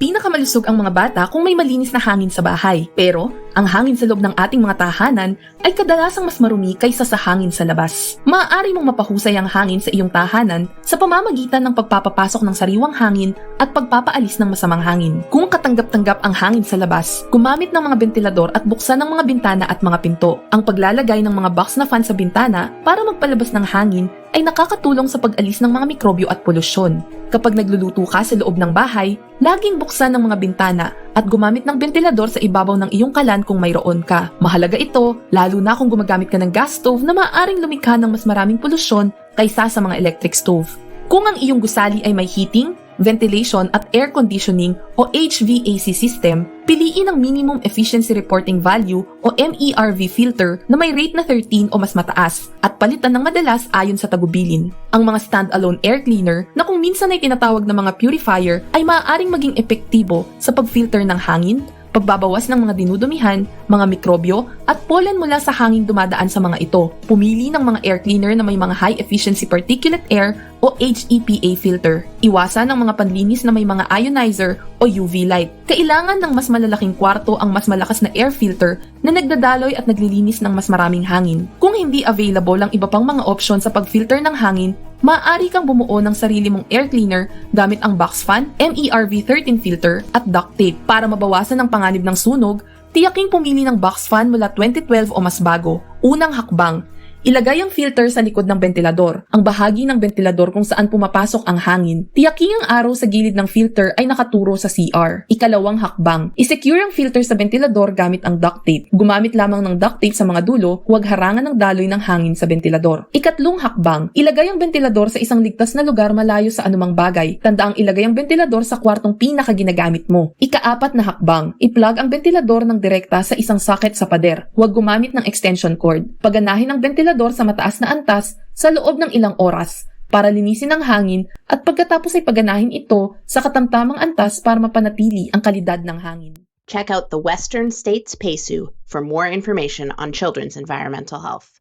Pinakamalusog ang mga bata kung may malinis na hangin sa bahay. Pero, ang hangin sa loob ng ating mga tahanan ay kadalasang mas marumi kaysa sa hangin sa labas. Maaari mong mapahusay ang hangin sa iyong tahanan sa pamamagitan ng pagpapapasok ng sariwang hangin at pagpapaalis ng masamang hangin. Kung katanggap-tanggap ang hangin sa labas, gumamit ng mga ventilador at buksan ng mga bintana at mga pinto. Ang paglalagay ng mga box na fan sa bintana para magpalabas ng hangin ay nakakatulong sa pag-alis ng mga mikrobyo at polusyon. Kapag nagluluto ka sa loob ng bahay, laging buksan ng mga bintana at gumamit ng ventilador sa ibabaw ng iyong kalan kung mayroon ka. Mahalaga ito, lalo na kung gumagamit ka ng gas stove na maaaring lumikha ng mas maraming polusyon kaysa sa mga electric stove. Kung ang iyong gusali ay may heating, ventilation at air conditioning o HVAC system, piliin ang Minimum Efficiency Reporting Value o MERV filter na may rate na 13 o mas mataas at palitan ng madalas ayon sa tagubilin. Ang mga standalone air cleaner na kung minsan ay tinatawag na mga purifier ay maaaring maging epektibo sa pagfilter ng hangin, pagbabawas ng mga dinudumihan, mga mikrobyo at pollen mula sa hangin dumadaan sa mga ito. Pumili ng mga air cleaner na may mga high efficiency particulate air o HEPA filter. Iwasan ng mga panlinis na may mga ionizer o UV light. Kailangan ng mas malalaking kwarto ang mas malakas na air filter na nagdadaloy at naglilinis ng mas maraming hangin. Kung hindi available ang iba pang mga option sa pagfilter ng hangin, maaari kang bumuo ng sarili mong air cleaner gamit ang box fan, MERV 13 filter at duct tape. Para mabawasan ang panganib ng sunog, tiyaking pumili ng box fan mula 2012 o mas bago. Unang hakbang, Ilagay ang filter sa likod ng ventilador, ang bahagi ng ventilador kung saan pumapasok ang hangin. Tiyaking ang araw sa gilid ng filter ay nakaturo sa CR. Ikalawang hakbang, isecure ang filter sa ventilador gamit ang duct tape. Gumamit lamang ng duct tape sa mga dulo, huwag harangan ng daloy ng hangin sa ventilador. Ikatlong hakbang, ilagay ang ventilador sa isang ligtas na lugar malayo sa anumang bagay. Tandaang ilagay ang ventilador sa kwartong pinaka ginagamit mo. Ikaapat na hakbang, i-plug ang ventilador ng direkta sa isang socket sa pader. Huwag gumamit ng extension cord. Paganahin ang ventilador sa mataas na antas sa loob ng ilang oras para linisin ang hangin at pagkatapos ay paganahin ito sa katamtamang antas para mapanatili ang kalidad ng hangin. Check out the Western States PACU for more information on children's environmental health.